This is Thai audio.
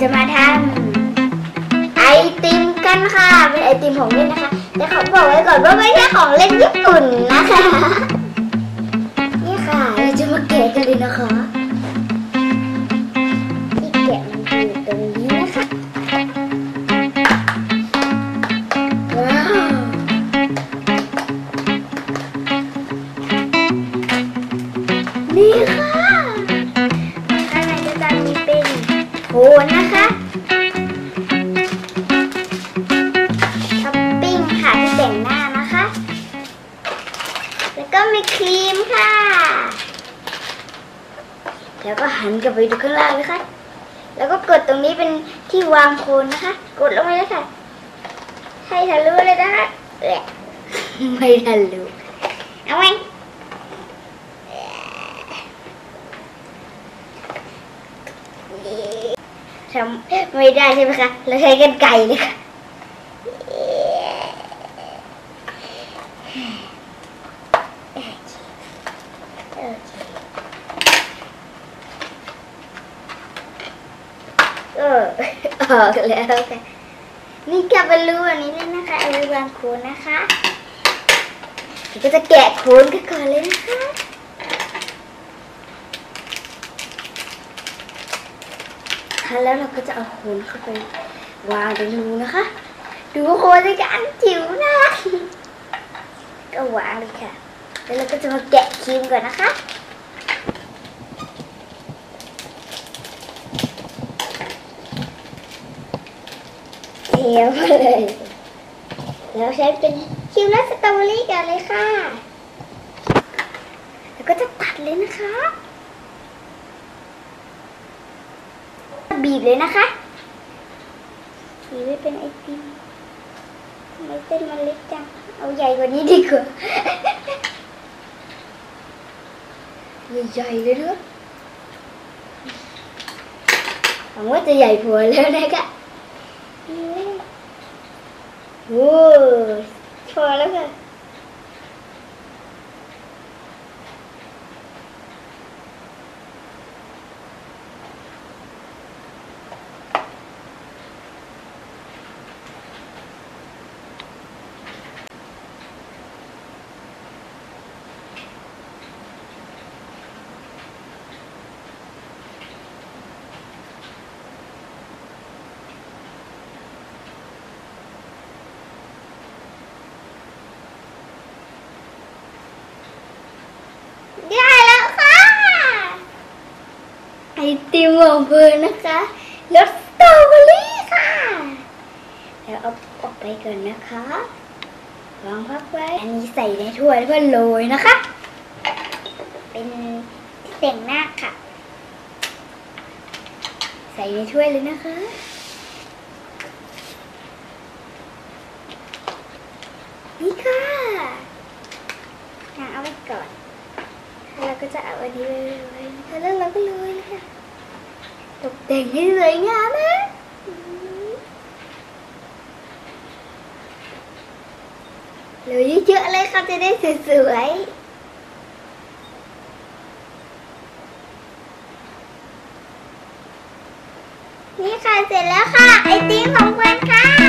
จะมาทำไอติมกันค่ะ เป็นไอติมของเล่นนะคะ แต่เขาบอกไว้ก่อนว่าไม่ใช่ของเล่นญี่ปุ่นนะคะ แล้วก็หันกลับไปดูข้างล่างนะคะ แล้วก็กดตรงนี้เป็นที่วางโคนนะคะ กดลงไปเลยค่ะ ให้ทะลุเลยนะคะเอ๊ะไม่ทะลุเอาไว้ทำไม่ได้ใช่ไหมคะ เราใช้กันไก่เลยค่ะ เออ ออกแล้วค่ะนี่กับบอลลูนอันนี้เลยนะคะเอาไว้วางโคนนะคะเดี๋ยวก็จะแกะโคนกันก่อนเลยนะคะค่ะแล้วเราก็จะเอาโคนเข้าไปวางในรูนะคะ ดูโคนในการจิ๋วนะก็วางเลยค่ะ แล้วเราก็จะมาแกะครีมก่อนนะคะียวเลยแล้วใช้เป็นคิวและสตรอเบอรี่กันเลยค่ะ แล้วก็จะตัดเลยนะคะ บีบเลยนะคะบีบไว้เป็นไอติมทำไมเส้นมันเล็กจัง เอาใหญ่กว่านี้ดีกว่า ใหญ่ๆเลยเนอะหวังว่าจะใหญ่พอแล้วนะคะ โอ้ พอแล้วค่ะ ได้แล้วค่ะ ไอ ติมของเบอร์นะคะรสสตรอเบอรี่ค่ะแล้วเอาออกไปก่อนนะคะวางพักไว้ อันนี้ใส่ในถ้วยแล้วก็โรยนะคะ เป็นแต่งหน้าค่ะ ใส่ในถ้วยเลยนะคะ นี่ค่ะเอาไว้ก่อนเราก็จะเอาอันนี้ไปเราก็โรยเลยค่ะ ตก แต่งให้สวยงามนะหรือเยอะๆเลยครัจะได้สวยๆนี่ค่ะ เสร็จแล้วค่ะ ไอติมของเพื่อนค่ะ